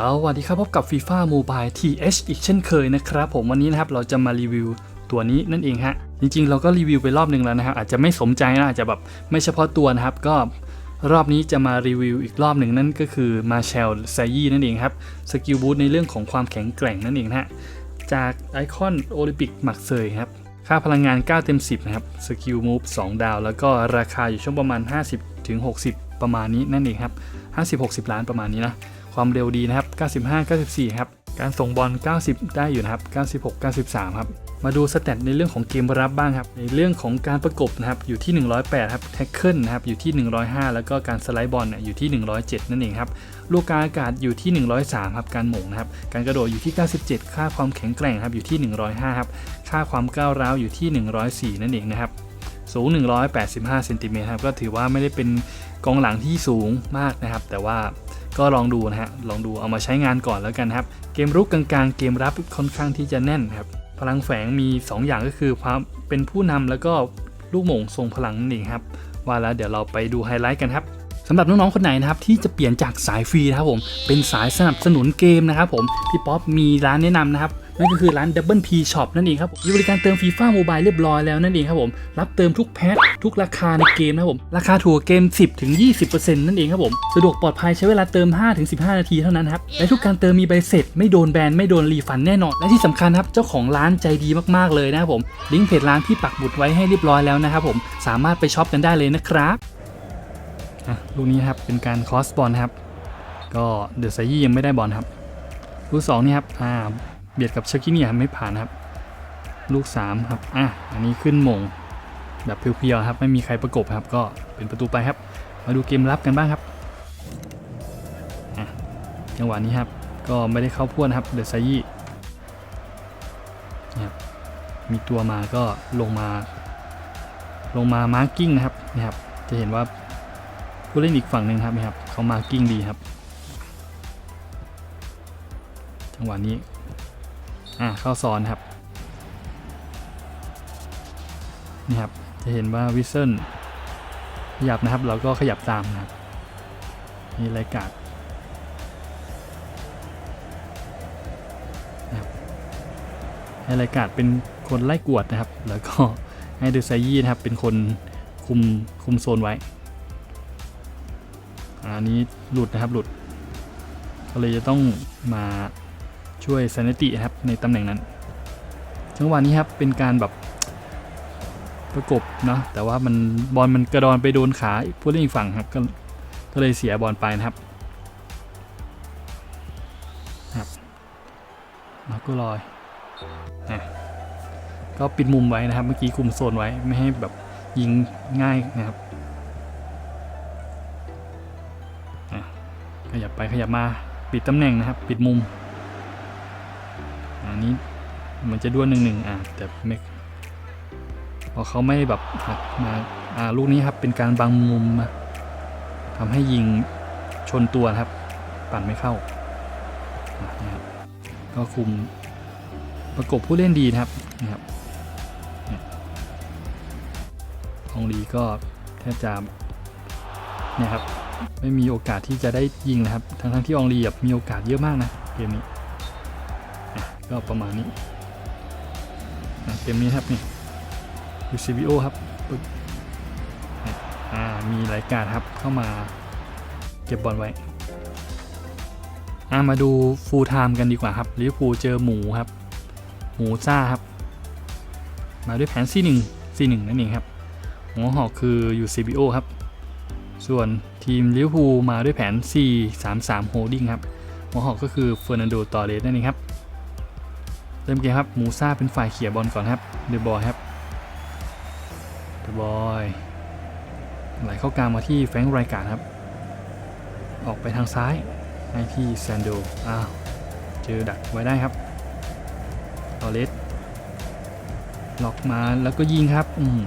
สวัสดีครับพบกับ FIFA Mobile TH อีกเช่นเคยนะครับผมวันนี้นะครับเราจะมารีวิวตัวนี้นั่นเองฮะ จริงๆ เราก็รีวิวไปรอบหนึ่งแล้วนะครับ อาจจะไม่สมใจนะอาจจะแบบไม่เฉพาะตัวนะครับ ก็รอบนี้จะมารีวิวอีกรอบหนึ่งนั่นก็คือมาเชลไซยี่นั่นเองครับสกิลบูทในเรื่องของความแข็งแกร่งนั่นเองฮะจากไอคอนโอลิมปิกหมักเซยครับค่าพลังงาน 9 เต็ม 10 นะครับสกิลมูฟ2ดาว แล้วก็ราคาอยู่ช่วงประมาณ 50-60 ประมาณนี้นั่นเองครับ50-60 ล้านประมาณนี้นะ ความเร็วดีนะครับ 95 94 ครับ การส่งบอล 90 ได้อยู่นะครับ 96 93 ครับ มาดูสเตตในเรื่องของเกมรับบ้างครับ ในเรื่องของการประกบนะครับ อยู่ที่ 108 ครับ แท็กเกิลนะครับ อยู่ที่ 105 แล้วก็การสไลด์บอลเนี่ยอยู่ที่ 107 นั่นเองครับ ลูกกาอากาศอยู่ที่ 103 ครับ การหม่งนะครับ การกระโดดอยู่ที่ 97 ค่าความแข็งแกร่งครับ อยู่ที่ 105 ครับ ค่าความก้าวร้าวอยู่ที่ 104 นั่นเองนะครับ สูง 185 เซนติเมตรครับ ก็ถือว่าไม่ได้เป็น กองหลังที่สูงมากนะครับ แต่ว่าก็ลองดูนะฮะ ลองดูเอามาใช้งานก่อนแล้วกันครับ เกมรุกกลางๆ เกมรับค่อนข้างที่จะแน่นครับ พลังแฝงมี 2 อย่างก็คือความเป็นผู้นำแล้วก็ลูกหม่งทรงพลังนั่นเองครับ ว่าแล้วเดี๋ยวเราไปดูไฮไลท์กันครับสำหรับน้องๆ คนไหนนะครับที่จะเปลี่ยนจากสายฟรีนะครับผมเป็นสายสนับสนุนเกมนะครับผมพี่ป๊อปมีร้านแนะนำนะครับ นั่นก็คือร้าน Double P Shop นั่นเองครับผมมีบริการเติมฟีฟ่าโมบายเรียบร้อยแล้วนั่นเองครับผมรับเติมทุกแพ็คทุกราคาในเกมนะครับผมราคาถูกกว่าเกม 10ถึง20%นั่นเองครับผมสะดวกปลอดภัยใช้เวลาเติม5ถึง15 นาทีเท่านั้นครับและทุกการเติมมีใบเสร็จ ไม่โดนแบนไม่โดนรีฟันแน่นอน และที่สำคัญครับเจ้าของร้านใจดีมากๆเลยนะครับผมลิงก์เพจร้านพี่ปักหมุดไว้ให้เรียบร้อยแล้วนะครับผมสามารถไปช็อปกันได้เลยนะครับอะลูกนี้ครับเป็นการคอสบอลครับ ก็เดอะไซยี่ยังไม่ได้บอลครับลูกสองนี่ครับอ่า เบียดกับเชอร์กิเนียไม่ผ่านครับ ลูก 3 ครับ อะ อันนี้ขึ้นมง แบบเพียวๆครับ ไม่มีใครประกบครับ ก็เป็นประตูไปครับ มาดูเกมรับกันบ้างครับจังหวะนี้ครับ ก็ไม่ได้เข้าพวนครับเดอะไซยี่นะครับมีตัวมาก็ลงมา ลงมามาร์กิ้งนะครับนะครับจะเห็นว่าผู้เล่นอีกฝั่งหนึ่งครับนะครับเขามาร์กิ้งดีครับ จังหวะนี้ อ่าเข้าซ้อนครับ นี่ครับ จะเห็นว่าวิสเซิลขยับนะครับ เราก็ขยับตามนะครับ นี่รายการนะครับให้รายการเป็นคนไล่กวดนะครับ แล้วก็ให้เดอไซยี่นะครับ เป็นคนคุมคุมโซนไว้ อันนี้หลุดนะครับหลุด ก็เลยจะต้องมา ช่วยซานตินะครับในตำแหน่งนั้น จังหวะนี้ครับเป็นการแบบประกบเนาะแต่ว่ามันบอลมันกระดอนไปโดนขาผู้เล่นอีกฝั่งครับก็ก็เลยเสียบอลไปนะครับครับมาก็ลอยนะก็ปิดมุมไว้นะครับ เมื่อกี้คุมโซนไว้ไม่ให้แบบยิงง่ายนะครับขยับไปขยับมาปิดตำแหน่งนะครับ ปิดมุม อันนี้เหมันจะด้วนหนึ่งหนึ่งอะแต่ไม่พอเขาไม่แบบหักมาอ่าลูกนี้ครับเป็นการบังมุมมาทำให้ยิงชนตัวครับ ปั่นไม่เข้านะครับก็คุมประกบผู้เล่นดีนะครับนะครับองลีก็แทบจะเนี่ยครับไม่มีโอกาสที่จะได้ยิงนะครับทั้งทั้งๆที่องลีแบบมีโอกาสเยอะมากนะเกมนี้ ก็ประมาณนี้เต็มนี้ครับนี่ดู CBO ครับปึ๊บอะอ่ามีรายการครับเข้ามาเก็บบอลไว้มาดูฟูลไทม์กันดีกว่าครับลิเวอร์พูลเจอหมูครับ หมูซ่าครับ มาด้วยแผน C1 C1 นั่นเองครับ หัวหอกคืออยู่ CBO ครับ ส่วนทีมลิเวอร์พูลมาด้วยแผน C33 Holding ครับ หัวหอกก็คือเฟอร์นันโด ตอเรสนั่นเองครับ เริ่มเกมครับมูซาเป็นฝ่ายเขี่ยบอลก่อนครับเดอะบอยครับเดอะบอยไหลเข้ากลางมาที่แฟงค์ไรการครับ ออกไปทางซ้ายให้ที่แซนโดอ้าวเจอดักไว้ได้ครับตอเรสล็อกมาแล้วก็ยิงครับอืม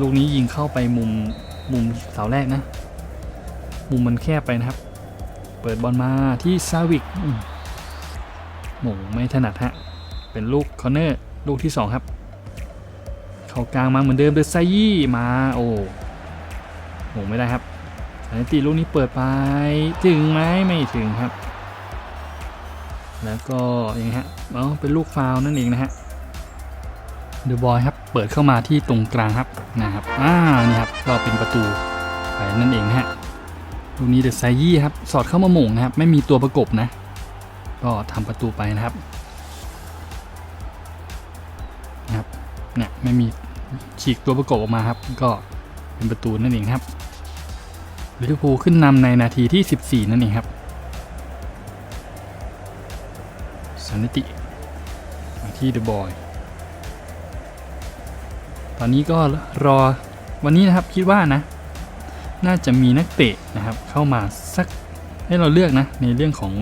ลูกนี้ยิงเข้าไปมุมมุมเสาแรกนะ มุมมันแคบไปนะครับ เปิดบอลมาที่ซาวิกหม่งไม่ถนัดฮะ เป็นลูกคอเนอร์ลูกที่ 2 ครับ เข้ากลางมาเหมือนเดิมเดอไซยี่มาโอ้หม่งไม่ได้ครับสายตีลูกนี้เปิดไปถึงไหมไม่ถึงครับ แล้วก็อย่างนี้ฮะอ๋อเป็นลูกฟาวล์นั่นเองนะฮะเดอะบอยครับเปิดเข้ามาที่ตรงกลางครับนะครับอ่านี่ครับก็เป็นประตูไปนั่นเองนะฮะลูกนี้เดอะไซยี่ครับสอดเข้ามาหม่งนะครับไม่มีตัวประกบนะ ก็ทำประตูไปนะครับ เนี่ยไม่มีฉีกตัวประกบออกมาครับ ก็เป็นประตูนั่นเองครับลิเวอร์พูลขึ้นนำในนาทีที่ 14 นั่นเองครับสันติมาที่เดอะบอยตอนนี้ก็รอวันนี้นะครับคิดว่านะ น่าจะมีนักเตะนะครับเข้ามาสักให้เราเลือกนะ ในเรื่องของ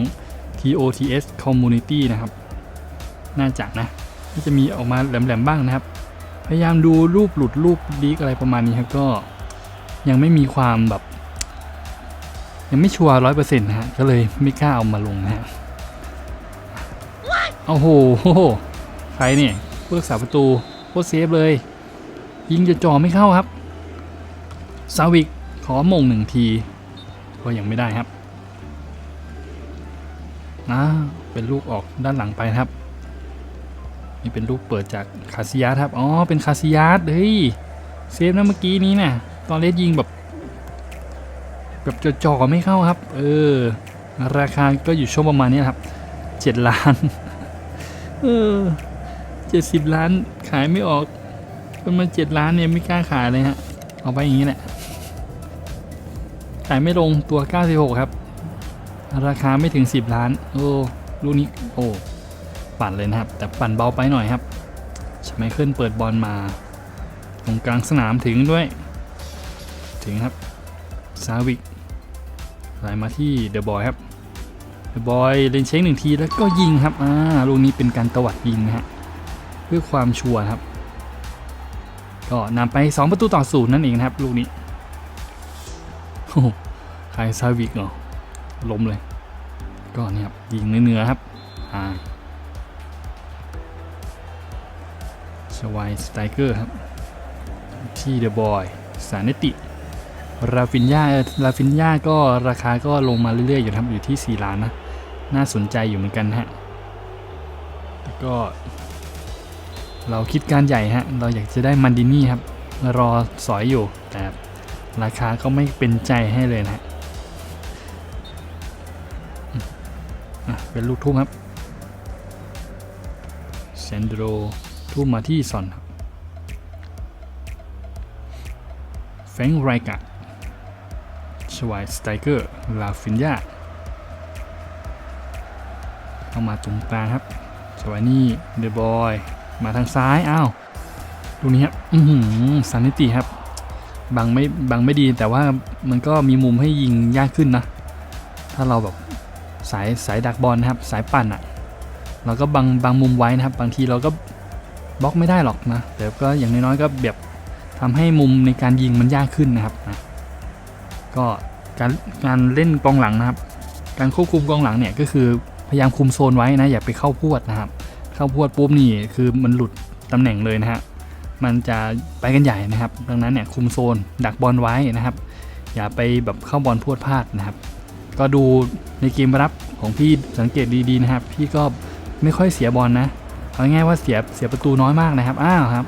TOTS Community นะครับ น่าจะนะ ที่จะมีออกมาแหลมๆบ้างนะครับ พยายามดูรูปหลุดรูปลีกอะไรประมาณนี้ครับก็ยังไม่มีความแบบ ยังไม่ชัวร์ร้อยเปอร์เซ็นต์นะฮะก็เลยไม่กล้าเอามาลงนะฮะโอ้โหใครเนี่ยผู้รักษาประตูโคตรเซฟเลย ยิงจะจ่อไม่เข้าครับซาวิกขอมงหนึ่งทีก็ยังไม่ได้ครับนะเป็นลูกออกด้านหลังไปครับ นี่เป็นลูกเปิดจากคาซิยาสครับ อ๋อ เป็นคาซิยาสเฮ้ย เซฟนะเมื่อกี้นี้นะ่ะ ตอนเลสยิงแบบ แบบจ่อๆไม่เข้าครับ เออ ราคาก็อยู่ช่วงประมาณนี้ครับเจ็ดล้าน เออเจ็ดสิบล้านขายไม่ออกคนมาเจ็ดล้านเนี่ยไม่กล้าขายเลยฮะ เอาไปอย่างนี้แหละ ขายไม่ลงตัว 96 ครับ ราคาไม่ถึง 10 ล้าน โอ้ ลูกนี้ โอ้ ปั่นเลยนะครับ แต่ปั่นเบาไปหน่อยครับชไมเคิลเปิดบอลมา ตรงกลางสนามถึงด้วย ถึงครับซาวิกไหลมาที่เดอะบอยครับเดอะบอยเล่นเช็คหนึ่งทีแล้วก็ยิงครับอ่าลูกนี้เป็นการตวัดยิงนะฮะเพื่อความชัวร์ครับ ก็นำไป 2 ประตูต่อศูนย์นั่นเองนะครับ ลูกนี้โอ้โหใครซาวิกเหรอล้มเลย ก็นี่ครับยิงเนื้อๆครับอ่า สวายสไตเกอร์ครับ ที่เดอะบอยสานิติ ราฟินยาราฟินยาก็ราคาก็ลงมาเรื่อยๆ อยู่ครับอยู่ที่ 4 ล้านนะ น่าสนใจอยู่เหมือนกันฮะแล้วก็ เราคิดการใหญ่ฮะ เราอยากจะได้มันดินี่ครับ รอสอยอยู่ แต่ราคาก็ไม่เป็นใจให้เลยนะฮะเป็นลูกทุ่มครับเซนโดร ทุ่มมาที่ซอนครับแฟงไรกะชวายสไตเกอร์ ลาฟินยาเข้ามาตรงกลางครับชวายนี่เดอะบอย มาทางซ้ายอ้าวตรงนี้ครับอือหือสันนิติครับ บังไม่บังไม่ดีแต่ว่ามันก็มีมุมให้ยิงยากขึ้นนะ ถ้าเราแบบสายสายดักบอลนะครับ สายปั่นอะ่ะ เราก็บังบังมุมไว้นะครับ บางทีเราก็ บล็อกไม่ได้หรอกนะแต่ก็อย่างน้อยๆก็แบบทำให้มุมในการยิงมันยากขึ้นนะครับนะก็การการเล่นกองหลังนะครับ การควบคุมกองหลังเนี่ยก็คือพยายามคุมโซนไว้นะอย่าไปเข้าพวดนะครับ เข้าพวดปุ๊บนี่คือมันหลุดตำแหน่งเลยนะฮะมันจะไปกันใหญ่นะครับ ดังนั้นเนี่ยคุมโซนดักบอลไว้นะครับ อย่าไปแบบเข้าบอลพวดพลาดนะครับ ก็ดูในเกมรับของพี่สังเกตดีๆนะครับ พี่ก็ไม่ค่อยเสียบอลนะ เอาง่ายว่าเสียเสียประตูน้อยมากนะครับ อ้าวครับ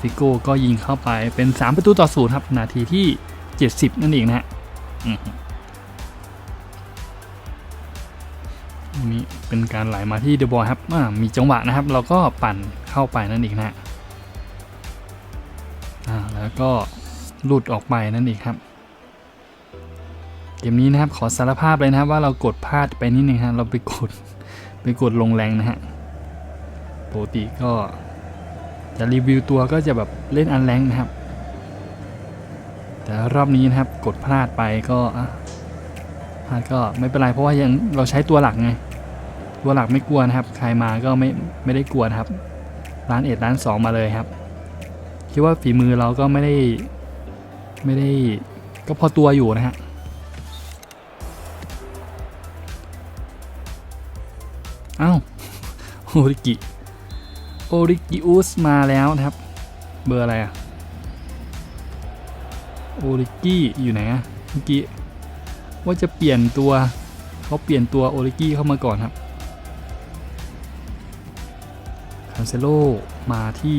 ฟิโก้ก็ยิงเข้าไปเป็น 3 ประตูต่อศูนย์ครับ นาทีที่ 70 นั่นเองนะฮะอันนี้เป็นการไหลมาที่เดอะบอยครับมีจังหวะนะครับ เราก็ปั่นเข้าไปนั่นเองนะอ่าแล้วก็หลุดออกไปนั่นเองครับ เกมนี้นะครับขอสารภาพเลยนะครับว่าเรากดพลาดไปนิดนึงฮะเราไปกดไปกดลงแรงนะฮะ ปกติก็จะรีวิวตัวก็จะแบบเล่นอันแรงนะครับ แต่รอบนี้นะครับกดพลาดไปก็พลาดก็ไม่เป็นไรเพราะว่ายังเราใช้ตัวหลักไง ตัวหลักไม่กลัวนะครับ ใครมาก็ไม่ไม่ได้กลัวนะครับ ร้านเอ็ดร้านสองมาเลยครับ คิดว่าฝีมือเราก็ไม่ได้ไม่ได้ก็พอตัวอยู่นะฮะอ้าวโอริกิ โอริกิอุสมาแล้วนะครับ เบอร์อะไรอะโอริกิอยู่ไหนอะเมื่อกี้ว่าจะเปลี่ยนตัวเขาเปลี่ยนตัวโอริกิเข้ามาก่อนครับคันเซโลมาที่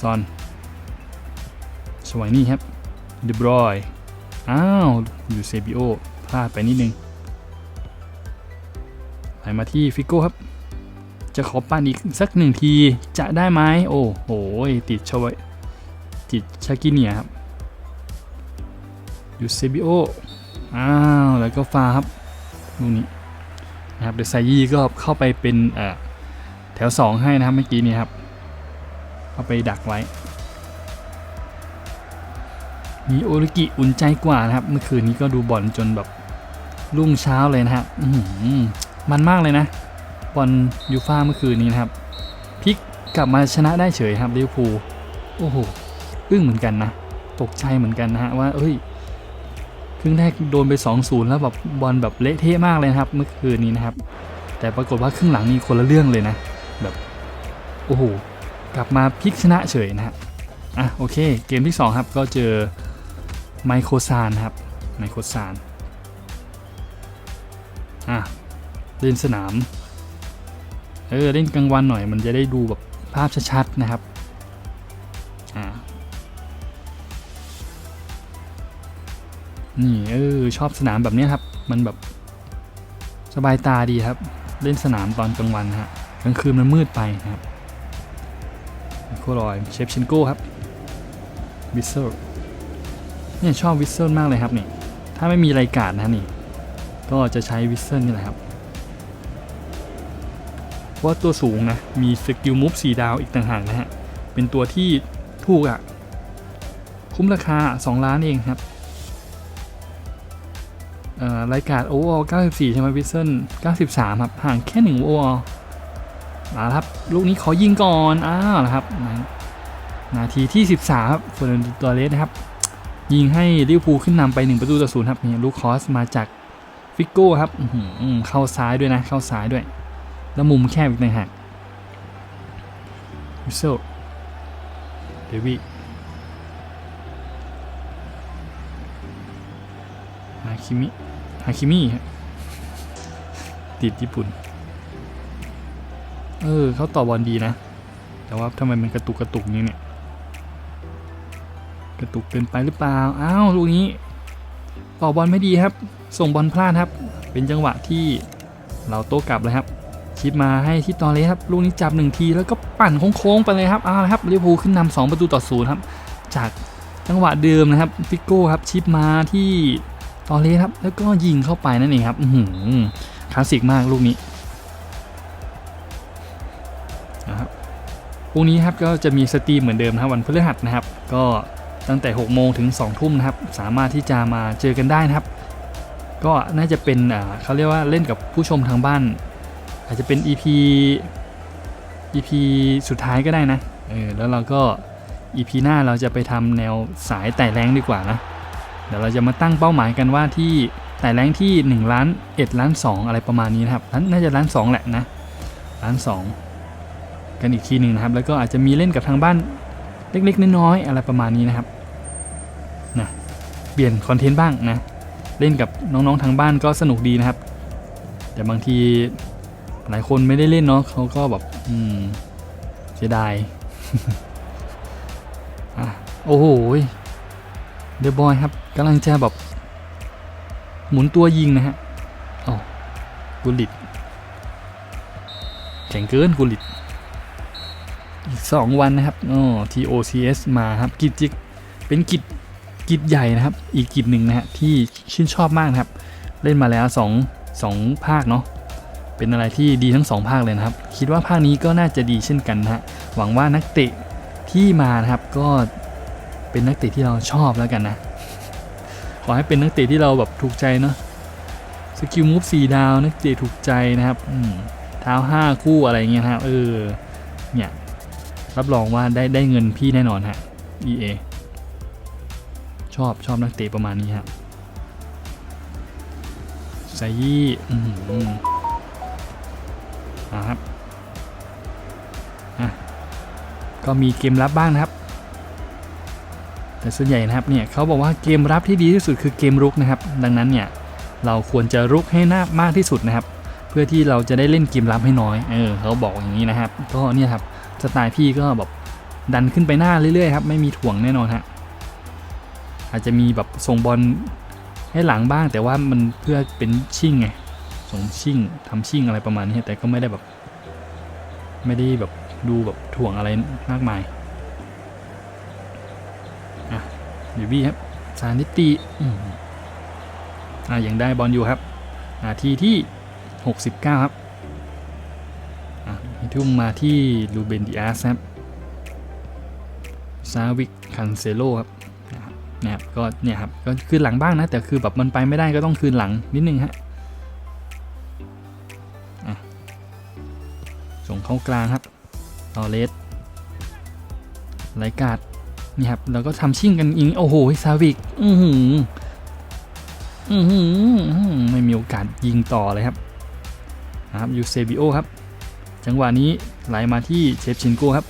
ซอนสวยนี่ครับเดบรอยอ้าวอยู่เซบิโอพลาดไปนิดนึงไหลมาที่ฟิโก้ครับ จะขอปั่นอีกสักหนึ่งที จะได้ไหมโอ้โห ติดชวติดชากิเนียครับอยู่เซบิโอ อ้าว แล้วก็ฟาครับลูกนี้นะครับเดซายี่ก็เข้าไปเป็นแถว 2 ให้นะครับเมื่อกี้นี้ครับเข้าไปดักไว้ มีโอริกิอุ่นใจกว่านะครับ เมื่อคืนนี้ก็ดูบอลจนแบบรุ่งเช้าเลยนะฮะมันมากเลยนะ บอลยูฟ่าเมื่อคืนนี้นะครับพลิกกลับมาชนะได้เฉยครับลิเวอร์พูลโอ้โหอึ้งเหมือนกันนะ ตกใจเหมือนกันนะฮะว่าเอ้ยครึ่งแรกโดนไป 2-0 แล้วแบบบอลแบบเละเทะมากเลยนะครับเมื่อคืนนี้นะครับ แต่ปรากฏว่าครึ่งหลังนี่คนละเรื่องเลยนะ แบบโอ้โหกลับมาพลิกชนะเฉยนะฮะอะโอเค เกมที่ 2 ครับก็เจอไมโครซานครับไมโครซานอะเล่นสนาม เออเล่นกลางวันหน่อยมันจะได้ดูแบบภาพชัดๆนะครับอ่านี่เออชอบสนามแบบเนี้ยครับ มันแบบสบายตาดีครับ เล่นสนามตอนกลางวันฮะกลางคืนมันมืดไปนะครับโครอยเชฟชินโก้ครับวิสเซลเนี่ยชอบวิสเซลมากเลยครับนี่ถ้าไม่มีรายการนะนี่ก็จะใช้วิสเซลนี่แหละครับเพราะ ว่าตัวสูงนะมีสกิลมูฟสีดาวอีกต่างหากนะฮะ เป็นตัวที่ถูกอะ่ะ คุ้มราคา 2 ล้านเองครับอ่อรายการโอเวอร์94 ใช่ไหมวิสเซน93 ครับ ห่างแค่ 1 โอเวอร์มาครับ ลูกนี้ขอยิงก่อน อ้าวนะครับ นาทีที่ 13 ครับเฟอร์นันโดตอเรสนะครับ ยิงให้ลิเวอร์พูลขึ้นนำไป 1 ประตูต่อศูนย์ครับนี่ลูกคอสมาจากฟิกโก้ครับเข้าซ้ายด้วยนะ เข้าซ้ายด้วย แล้วมุมแคบอีกต่างหากวิสเซเดวิฮาคิมิฮาคิมิฮะติดญี่ปุ่น เออเขาต่อบอลดีนะ แต่ว่าทำไมมันกระตุกกระตุกนี้เนี่ย กระตุกเกินไปหรือเปล่า อ้าวลูกนี้ต่อบอลไม่ดีครับ ส่งบอลพลาดครับ เป็นจังหวะที่เราโต้กลับเลยครับ ชิปมาให้ที่ตอเลสครับลูกนี้จับหนึ่งทีแล้วก็ปั่นโค้งๆไปเลยครับเอาละครับลิเวอร์พูลขึ้นนำสองประตูต่อศูนย์ครับ จากจังหวะเดิมนะครับฟิโก้ครับชิปมาที่ตอเลสครับ แล้วก็ยิงเข้าไปนั่นเองครับอื้อหือคลาสสิกมากลูกนี้นะครับพรุ่งนี้ครับก็จะมีสตรีมเหมือนเดิมนะครับวันพฤหัสนะครับ ก็ตั้งแต่6โมงถึง2ทุ่มนะครับ สามารถที่จะมาเจอกันได้นะครับ ก็น่าจะเป็นอ่าเขาเรียกว่าเล่นกับผู้ชมทางบ้าน อาจจะเป็น EP EP สุดท้ายก็ได้นะเออแล้วเราก็ EP หน้าเราจะไปทำแนวสายไต่แรงดีกว่านะเดี๋ยวเราจะมาตั้งเป้าหมายกันว่าที่ไต่แรงที่ 1 ล้าน1ล้าน 2 อะไรประมาณนี้นะครับนั้นน่าจะล้าน 2 แหละนะ ล้าน 2 กันอีกทีหนึ่งนะครับ แล้วก็อาจจะมีเล่นกับทางบ้านเล็กๆน้อยๆอะไรประมาณนี้นะครับนะเปลี่ยนคอนเทนต์บ้างนะ เล่นกับน้องๆทางบ้านก็สนุกดีนะครับ แต่บางที หลายคนไม่ได้เล่นเนาะเขาก็แบบอืมเสียดายอะโอ้โหเดอะบอยครับกำลังจะแบบหมุนตัวยิงนะฮะอ๋อกุลิตแข็งเกินกุลิตอีก 2 วันนะครับอ๋อ TOCS มาครับ กิจจิเป็นกิจกิจใหญ่นะครับ อีกกิจหนึ่งนะฮะที่ชื่นชอบมากนะครับ เล่นมาแล้ว 2 2 ภาคเนาะ เป็นอะไรที่ดีทั้งสองภาคเลยนะครับ คิดว่าภาคนี้ก็น่าจะดีเช่นกันนะฮะหวังว่านักเตะที่มานะครับก็เป็นนักเตะที่เราชอบแล้วกันนะ ขอให้เป็นนักเตะที่เราแบบถูกใจเนาะสกิลมูฟสี่ดาวนักเตะถูกใจนะครับเท้าห้าคู่อะไรเงี้ยนะครับเออเนี่ยรับรองว่าได้ได้เงินพี่แน่นอนฮะ EA ชอบชอบนักเตะประมาณนี้ฮะไซยี่อือหือ นะครับก็มีเกมรับบ้างนะครับ แต่ส่วนใหญ่นะครับเนี่ยเขาบอกว่าเกมรับที่ดีที่สุดคือเกมรุกนะครับ ดังนั้นเนี่ยเราควรจะรุกให้หน่ามากที่สุดนะครับ เพื่อที่เราจะได้เล่นเกมรับให้น้อยเออเขาบอกอย่างนี้นะครับ ก็เนี่ยครับสไตล์พี่ก็แบบดันขึ้นไปหน้าเรื่อยๆครับไม่มีถ่วงแน่นอนฮะอาจจะมีแบบส่งบอลให้หลังบ้างแต่ว่ามันเพื่อเป็นชิ่งไง ส่งชิ่งทำชิ่งอะไรประมาณนี้แต่ก็ไม่ได้แบบ ไม่ได้แบบดูแบบถ่วงอะไรมากมายอะเดวบี้ครับสานิติอืมอะยังได้บอลอยู่ครับนาทีที่ 69 ครับอะทุ่มมาที่ลูเบนดิอาสครับซาวิกคันเซโลครับนะครับก็เนี่ยครับก็คืนหลังบ้างนะ แต่คือแบบมันไปไม่ได้ก็ต้องคืนหลังนิดนึงฮะ เขากลางครับตอเลสไลกาดนี่ครับแล้วก็ทำชิ่งกันอีกโอ้โหซาวิกอือหืออือหืออื้อหือไม่มีโอกาสยิงต่อเลยครับนะครับยูเซบิโอครับ จังหวะนี้ไหลมาที่เชฟชินโกครับ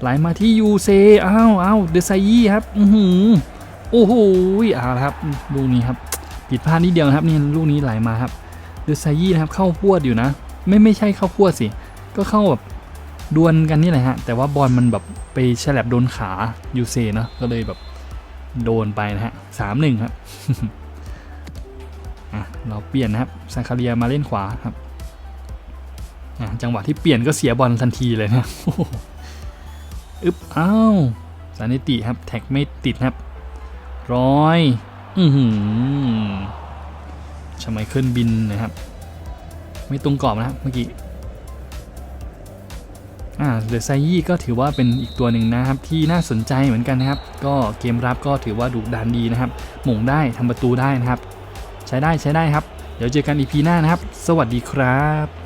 ไหลมาที่ยูเซอ้าวอ้าวเดซายี่ครับอือหือโอ้โหเอาละครับลูกนี้ครับผิดพลาดนิดเดียวครับนี่ลูกนี้ไหลมาครับเดซายี่นะครับเข้าพวดอยู่นะ ไม่ไม่ใช่เข้าพวดสิ ก็เข้าแบบดวลกันนี่แหละฮะ แต่ว่าบอลมันแบบไปฉลับโดนขายูเซเนอะก็เลยแบบโดนไปนะฮะสามหนึ่งครับอะเราเปลี่ยนนะครับซาคาเรียมาเล่นขวาครับอะจังหวะที่เปลี่ยนก็เสียบอลทันทีเลยนะอึบอ้าวสานิติครับ แท็กไม่ติดครับ ร้อย อือหือชไมเคิลบินนะครับ ไม่ตรงกรอบนะครับเมื่อกี้ อ่าเดอะไซยี่ก็ถือว่าเป็นอีกตัวหนึ่งนะครับ ที่น่าสนใจเหมือนกันนะครับ ก็เกมรับก็ถือว่าดุดันดีนะครับ หม่งได้ทำประตูได้นะครับ ใช้ได้ใช้ได้ครับ เดี๋ยวเจอกันอีพีหน้านะครับ สวัสดีครับ